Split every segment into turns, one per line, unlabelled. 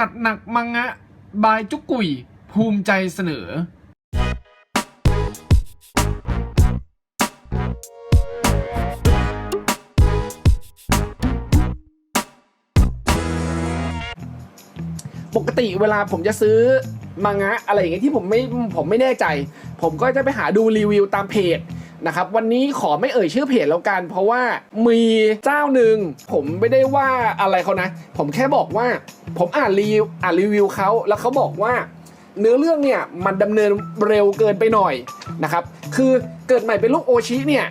จัดหนักมังงะ บายจุกกุย ภูมิใจเสนอ
ปกติเวลาผมจะซื้อมังงะอะไรอย่างเงี้ยที่ผมไม่ผมไม่แน่ใจ ผมก็จะไปหาดูรีวิวตามเพจ นะครับวันนี้ขอไม่เอ่ยชื่อเพจแล้วกัน เพราะว่ามีเจ้าหนึ่งผมไม่ได้ว่าอะไรเขานะ ผมแค่บอกว่า ผมอ่านรีวิวอ่านรีวิวเขาแล้วเขาบอกว่า เนื้อเรื่องเนี่ยมันดำเนินเร็วเกินไปหน่อยนะครับคือเกิดใหม่เป็นลูกโอชิเนี่ย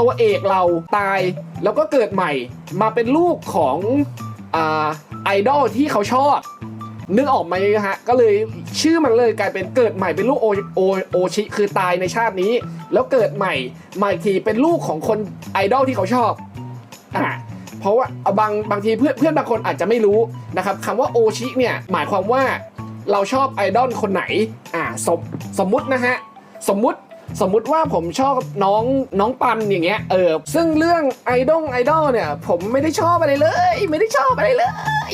ตัวเอกเราตายแล้วก็เกิดใหม่มาเป็นลูกของอไอดอลที่เขาชอบ นึกออกไหมฮะ ก็เลยชื่อมันเลยกลายเป็นเกิดใหม่เป็นลูกโอโอโอชิคือตายในชาตินี้ แล้วเกิดใหม่ใหม่ทีเป็นลูกของคนไอดอลที่เขาชอบอ่าเพราะว่าบางบางทีเพื่อนเพื่อนบางคนอาจจะไม่รู้นะครับคำว่าโอชิเนี่ยหมายความว่าเราชอบไอดอลคนไหนอ่าสมสมมุตินะฮะสมมุติสมมุติว่าผมชอบน้องน้องปันอย่างเงี้ยเออซึ่งเรื่องไอดอลไอดอลเนี่ยผมไม่ได้ชอบอะไรเลย ไม่ได้ชอบอะไรเลย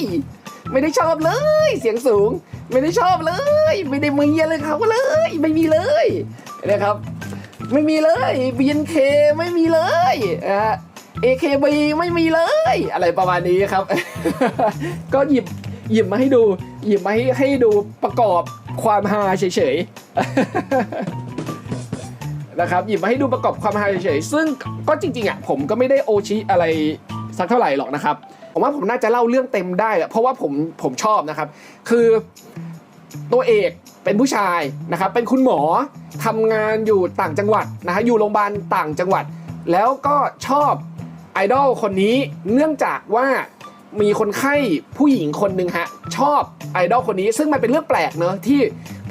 ไม่ได้ชอบเลย เสียงสูง ไม่ได้ชอบเลย ไม่ได้มีอะไรเขาเลย ไม่มีเลยนะครับ ไม่มีเลย BNK ไม่มีเลยอะ AKB ไม่มีเลย อะไรประมาณนี้ครับ ก็หยิบหยิบมาให้ดู หยิบมาให้ให้ดูประกอบความฮาเฉยๆนะครับหยิบมาให้ดูประกอบความฮาเฉยๆซึ่งก็จริงๆอะผมก็ไม่ได้โอชิอะไรสักเท่าไหร่หรอกนะครับ ผมว่าผมน่าจะเล่าเรื่องเต็มได้อะเพราะว่าผมผมชอบนะครับ คือตัวเอกเป็นผู้ชายนะครับ เป็นคุณหมอทำงานอยู่ต่างจังหวัดนะฮะอยู่โรงพยาบาลต่างจังหวัด แล้วก็ชอบไอดอลคนนี้เนื่องจากว่ามีคนไข้ผู้หญิงคนหนึ่งฮะชอบไอดอลคนนี้ ซึ่งมันเป็นเรื่องแปลกเนอะที่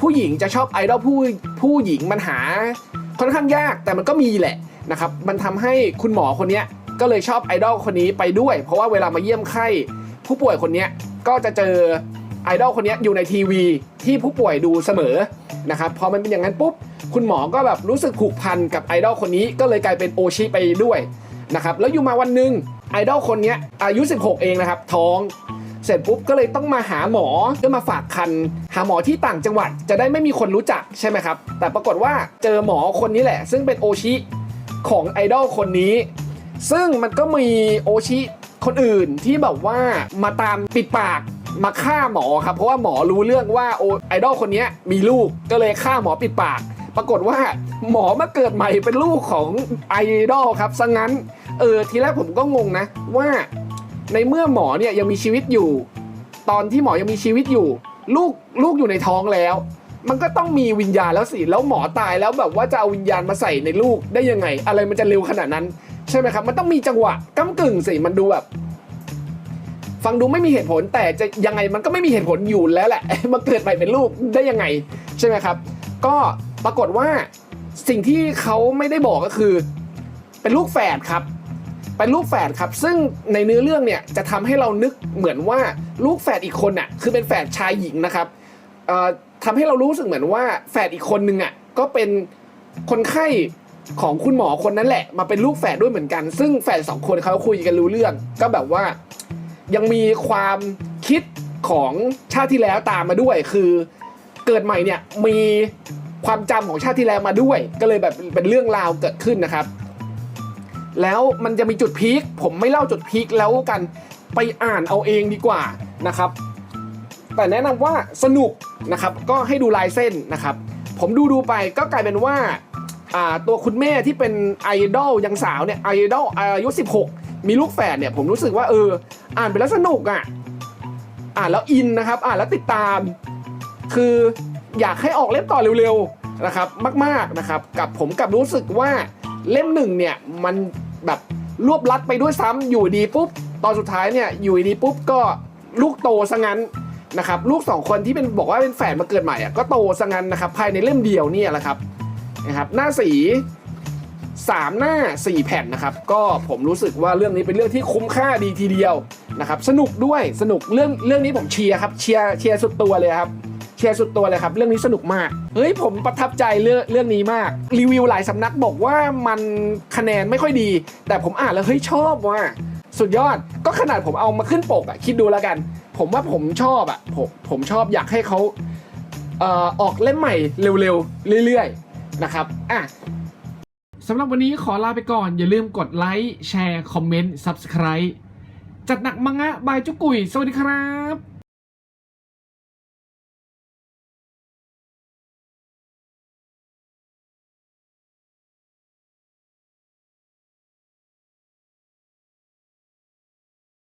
ผู้หญิงจะชอบไอดอลผู้ผู้หญิงมันหาค่อนข้างยากแต่มันก็มีแหละนะครับ มันทำให้คุณหมอคนนี้ ก็เลยชอบไอดอลคนนี้ไปด้วย เพราะว่าเวลามาเยี่ยมไข้ผู้ป่วยคนนี้ก็จะเจอไอดอลคนนี้อยู่ในทีวีที่ผู้ป่วยดูเสมอนะครับพอมันเป็นอย่างนั้นปุ๊บคุณหมอก็แบบรู้สึกผูกพันกับไอดอลคนนี้ก็เลยกลายเป็นโอชิไปด้วยนะครับแล้วอยู่มาวันหนึ่งไอดอลคนนี้อายุ 16 เองนะครับท้องเสร็จปุ๊บก็เลยต้องมาหาหมอเพื่อมาฝากคัน หาหมอที่ต่างจังหวัดจะได้ไม่มีคนรู้จักใช่ไหมครับ แต่ปรากฏว่าเจอหมอคนนี้แหละ ซึ่งเป็นโอชิของไอดอลคนนี้ ซึ่งมันก็มีโอชิคนอื่นที่แบบว่ามาตามปิดปากมาฆ่าหมอครับ เพราะว่าหมอรู้เรื่องว่าโอไอดอลคนนี้มีลูกก็เลยฆ่าหมอปิดปาก ปรากฏว่าหมอมาเกิดใหม่เป็นลูกของไอดอลครับซะงั้นเออทีแรกผมก็งงนะว่าในเมื่อหมอเนี่ยยังมีชีวิตอยู่ ตอนที่หมอยังมีชีวิตอยู่ ลูกลูกอยู่ในท้องแล้ว มันก็ต้องมีวิญญาณแล้วสิแล้วหมอตายแล้วแบบว่าจะเอาวิญญาณมาใส่ในลูกได้ยังไง อะไรมันจะเร็วขนาดนั้น ใช่ไหมครับ มันต้องมีจังหวะก้ากึ่งสิมันดูแบบฟังดูไม่มีเหตุผลแต่จะยังไงมันก็ไม่มีเหตุผลอยู่แล้วแหละมาเกิดใหม่เป็นลูกได้ยังไงใช่ไหมครับ ก็ปรากฏว่าสิ่งที่เขาไม่ได้บอกก็คือ เป็นลูกแฝดครับเป็นลูกแฝดครับ ซึ่งในเนื้อเรื่องเนี่ยจะทำให้เรานึกเหมือนว่าลูกแฝดอีกคนน่ะคือเป็นแฝดชายหญิงนะครับเอ่อทำให้เรารู้สึกเหมือนว่าแฝดอีกคนนึงอะก็เป็นคนไข้ ของคุณหมอคนนั้นแหละ มาเป็นลูกแฝดด้วยเหมือนกัน ซึ่งแฝดสองคนเขาคุยกันรู้เรื่อง ก็แบบว่ายังมีความคิดของชาติที่แล้วตามมาด้วย คือเกิดใหม่เนี่ยมีความจำของชาติที่แล้วมาด้วย ก็เลยแบบเป็นเรื่องราวเกิดขึ้นนะครับ แล้วมันจะมีจุดพีคผมไม่เล่าจุดพีคแล้วกันไปอ่านเอาเองดีกว่านะครับ แต่แนะนำว่าสนุกนะครับ ก็ให้ดูลายเส้นนะครับ ผมดูดูไปก็กลายเป็นว่า อ่าตัวคุณแม่ที่เป็นไอดอลยังสาวเนี่ยไอดอลอายุ 16 มีลูกแฝดเนี่ยผมรู้สึกว่าเออ อ่านไปแล้วสนุกอะอ่านแล้วอินนะครับ อ่านแล้วติดตาม คืออยากให้ออกเล่มต่อเร็วๆนะครับ มากๆนะครับ กับผมกับรู้สึกว่าเล่มหนึ่งเนี่ยมันแบบรวบลัดไปด้วยซ้ำอยู่ดีปุ๊บตอนสุดท้ายเนี่ยอยู่ดีปุ๊บก็ลูกโตซะงั้นนะครับ ลูกสองคนที่เป็นบอกว่าเป็นแฝดมาเกิดใหม่อะก็โตซะงั้นนะครับภายในเล่มเดียวเนี่ยแหละครับ นะครับหน้าสีสามหน้า4แผ่นนะครับ ก็ผมรู้สึกว่าเรื่องนี้เป็นเรื่องที่คุ้มค่าดีทีเดียวนะครับ สนุกด้วยสนุกเรื่องเรื่องนี้ผมเชียร์ครับเชียร์เชียร์สุดตัวเลยครับเชียร์สุดตัวเลยครับ เรื่องนี้สนุกมากเฮ้ยผมประทับใจเรื่องเรื่องนี้มาก รีวิวหลายสำนักบอกว่ามันคะแนนไม่ค่อยดี แต่ผมอ่านแล้วเฮ้ยชอบว่ะสุดยอดก็ขนาดผมเอามาขึ้นปกอะคิดดูแล้วกัน ผมว่าผมชอบอะผมผมชอบอยากให้เขาเอ่อออกเล่มใหม่เร็วๆเรื่อยๆ นะครับอะ
สำหรับวันนี้ขอลาไปก่อน อย่าลืมกดไลค์ แชร์ คอมเมนต์ Subscribe จัดหนักมังงะบายจุกกุย สวัสดีครับ